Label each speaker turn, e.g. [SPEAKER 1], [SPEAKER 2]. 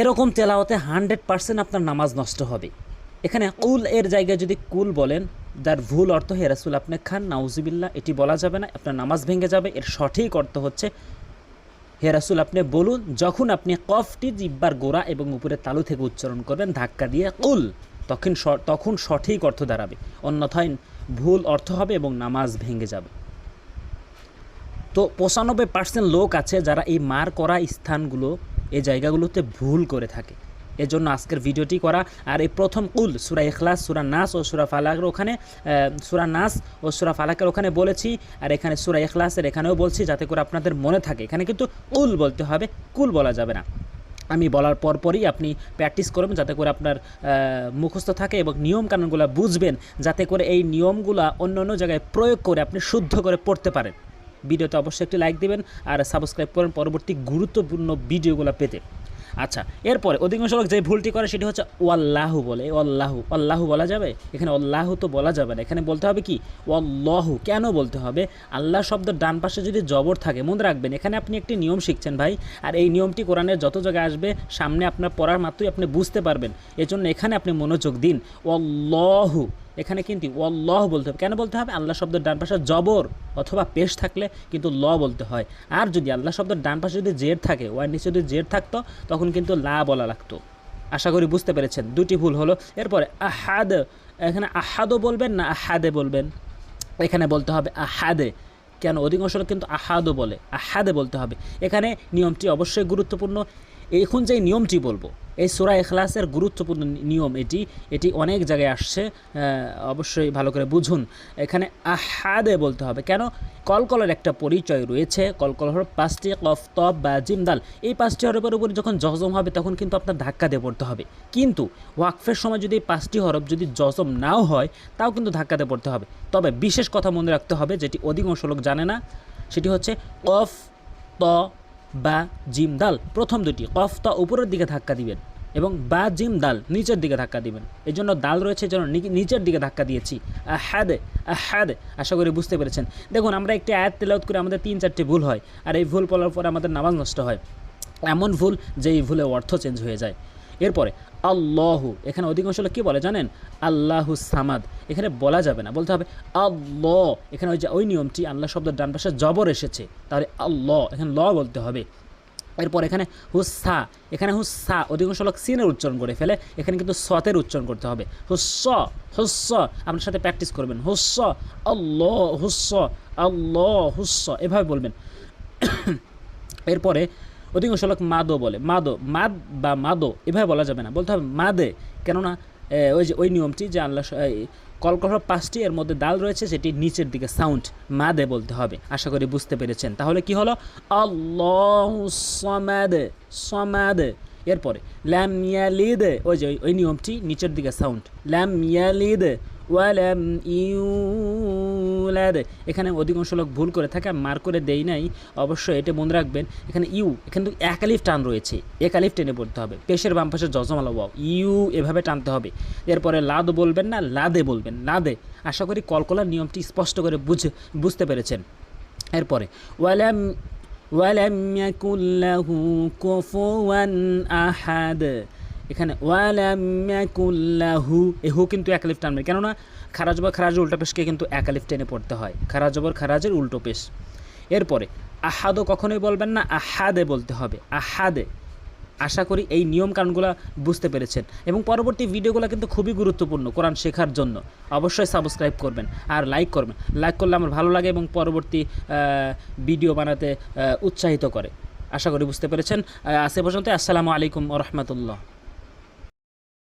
[SPEAKER 1] এরকম তেলাওয়াতে hundred percent আপনার নামাজ নষ্ট হবে। এখানে কুল এর জায়গায় যদি কুল বলেন, যার ভুল অর্থ হে রাসুল আপনি খান নাউজিবিল্লা এটি বলা যাবে না, আপনার নামাজ ভেঙে যাবে। এর সঠিক অর্থ হচ্ছে, হে রাসুল আপনি বলুন, যখন আপনি কফটি জিব্বার গোড়া এবং উপরে তালু থেকে উচ্চারণ করবেন, ধাক্কা দিয়ে কুল, তখন তখন সঠিক অর্থ দাঁড়াবে। অন্যথায় ভুল অর্থ হবে এবং নামাজ ভেঙে যাবে। তো পঁচানব্বই পার্সেন্ট লোক আছে যারা এই মার করা স্থানগুলো এই জায়গাগুলোতে ভুল করে থাকে। এজন্য আজকের ভিডিওটি করা আর এই প্রথম কুল, সুরা ইখলাস, সুরা নাস ও সুরা ফালাকের ওখানে সুরা নাস ও সুরা ফালাকের ওখানে বলেছি আর এখানে সুরা ইখলাসের এখানেও বলছি যাতে করে আপনাদের মনে থাকে। এখানে কিন্তু কুল বলতে হবে, কুল বলা যাবে না। আমি বলার পরপরই আপনি প্র্যাকটিস করবেন যাতে করে আপনার মুখস্থ থাকে এবং নিয়মকানুনগুলো বুঝবেন, যাতে করে এই নিয়মগুলো অন্য অন্য জায়গায় প্রয়োগ করে আপনি শুদ্ধ করে পড়তে পারেন। ভিডিওতে অবশ্যই একটি লাইক দেবেন আর সাবস্ক্রাইব করেন পরবর্তী গুরুত্বপূর্ণ ভিডিওগুলো পেতে। আচ্ছা এরপরে অধিকাংশ লোক যে ভুলটি করে সেটি হচ্ছে ওয়াল্লাহু বলে অল্লাহু অল্লাহু বলা যাবে? এখানে অল্লাহু তো বলা যাবে না। এখানে বলতে হবে কি? ওয়াল্লাহু কেন বলতে হবে? আল্লাহ শব্দের ডান পাশে যদি জবর থাকে, মনে রাখবেন, এখানে আপনি একটি নিয়ম শিখছেন ভাই, আর এই নিয়মটি কোরআনের যত জায়গায় আসবে, সামনে আপনার পড়ার মাত্রই আপনি বুঝতে পারবেন। এজন্য এখানে আপনি মনোযোগ দিন। ওয়াল্লাহু এখানে কিন্তু অল্লাহ বলতে হবে। কেন বলতে হবে? আল্লাহ শব্দের ডান পাশে জবর অথবা পেশ থাকলে কিন্তু ল বলতে হয়। আর যদি আল্লাহ শব্দের ডান পাশে যদি জের থাকে, ওয়ার নিচে যদি জের থাকতো, তখন কিন্তু লা বলা লাগতো। আশা করি বুঝতে পেরেছেন। দুটি ভুল হলো। এরপরে আহাদ, এখানে আহাদও বলবেন না আহাদে বলবেন? এখানে বলতে হবে আহাদে। কেন? অধিকাংশ কিন্তু আহাদও বলে। আহাদে বলতে হবে। এখানে নিয়মটি অবশ্যই গুরুত্বপূর্ণ। এখন যে নিয়মটি বলব এই সুরা এখলাসের গুরুত্বপূর্ণ নিয়ম এটি এটি অনেক জায়গায় আসছে অবশ্যই ভালো করে বুঝুন। এখানে আহাদে বলতে হবে। কেন? কলকলের একটা পরিচয় রয়েছে। কলকল হল পাঁচটি কফ তপ বা জিমদাল এই পাঁচটি হরফের উপরে যখন জজম হবে, তখন কিন্তু আপনার ধাক্কা দিয়ে পড়তে হবে। কিন্তু ওয়াকফের সময় যদি পাঁচটি হরফ যদি জজম নাও হয়, তাও কিন্তু ধাক্কা দিয়ে পড়তে হবে। তবে বিশেষ কথা মনে রাখতে হবে, যেটি অধিকাংশ লোক জানে না, সেটি হচ্ছে কফ, ত বা জিম দাল প্রথম দুটি কফ ত উপরের দিকে ধাক্কা দিবেন এবং বা জিম দাল নিচের দিকে ধাক্কা দিবেন। এই জন্য দাল রয়েছে যেন নিচের দিকে ধাক্কা দিয়েছি। আহাদে হ্যাদ আশা করি বুঝতে পেরেছেন। দেখুন, আমরা একটি আয়াত তেলাওত করে আমাদের তিন চারটি ভুল হয়, আর এই ভুল পড়ার পর আমাদের নামাজ নষ্ট হয়। এমন ভুল যে এই ভুলে অর্থ চেঞ্জ হয়ে যায়। এরপরে, আল্লাহু, এখানে অধিকাংশ লোক কী বলে জানেন? আল্লাহু সামাদ। এখানে বলা যাবে না, বলতে হবে আল্লাহ। এখানে ওই যে, ওই নিয়মটি আল্লাহ শব্দের ডান পাশে জবর এসেছে, তাহলে আল্লাহ, এখানে ল বলতে হবে। এরপর এখানে হুসা এখানে হুসা অধিকাংশ লোক সিনের উচ্চারণ করে ফেলে, এখানে কিন্তু সতের উচ্চারণ করতে হবে। হুস্স হুস্স, আপনার সাথে প্র্যাকটিস করবেন। হুস্স, আল্লাহ হুস্স আল্লাহ, হুস্স, এভাবে বলবেন। এরপরে অধিকাংশ লোক মাদো বলে। মাদো মাদ বা মাদো এভাবে বলা যাবে না। বলতে হবে মাদে, কেননা ওই যে, ওই নিয়মটি যে আল্লাহ স- পাঁচটি, এর মধ্যে দাল রয়েছে, সেটি নিচের দিকে সাউন্ড, মাদে বলতে হবে। আশা করি বুঝতে পেরেছেন। তাহলে কি হলো? সমাদে সমাদে। এরপরে ল্যাম ইয়ালিদে, ওই যে, ওই- ওই নিয়মটি নিচের দিকে সাউন্ড। ল্যাম ইয়ালিদে ওয়ালাম ইউলাদ। এখানে অধিকাংশ লোক ভুল করে থাকে মার করে দেই নাই। অবশ্যই এটা মনে রাখবেন, এখানে ইউ, এখানে কিন্তু একালিফ টান রয়েছে। একালিফ টেনে পড়তে হবে। পেশের বাম পাশে জজমালা ওয়াও। ইউ এভাবে টানতে হবে। এরপরে লাদ বলবেন না, লাদে বলবেন, লাদে। আশা করি কলকলার নিয়মটি স্পষ্ট করে বুঝে, বুঝতে পেরেছেন। এরপরে, ওয়ালাম ওয়ালাম ইয়াকুল্লাহু কুফুয়ান আহাদ। এখানে ইয়াকুল্লাহু এ কিন্তু একালিফ টানবে। কেননা খারাজ বা খারাজের উল্টো পেশকে কিন্তু একালিফ টেনে পড়তে হয় খারাজ জবর খারাজের উল্টো পেশ। এরপরে আহাদও কখনোই বলবেন না আহাদে বলতে হবে আহাদে। আশা করি এই নিয়ম কানুনগুলো বুঝতে পেরেছেন। এবং পরবর্তী ভিডিওগুলো কিন্তু খুবই গুরুত্বপূর্ণ কোরআন শেখার জন্য। অবশ্যই সাবস্ক্রাইব করবেন আর লাইক করবেন। লাইক করলে আমার ভালো লাগে এবং পরবর্তী ভিডিও বানাতে উৎসাহিত করে। আশা করি বুঝতে পেরেছেন। আহ, আজ এ পর্যন্ত আসসালামু আলাইকুম রহমতুল্লাহ।